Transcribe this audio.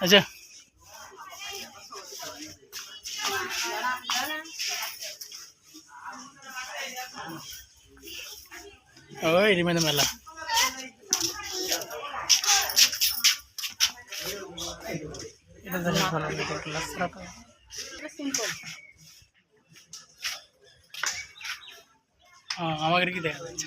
আচ্ছা। ওই রিমেন্ড মেলা। এটা দেখেন ভালো লাগে ক্লাস রাখা হ্যাঁ আমাকে কি দেখা যাচ্ছে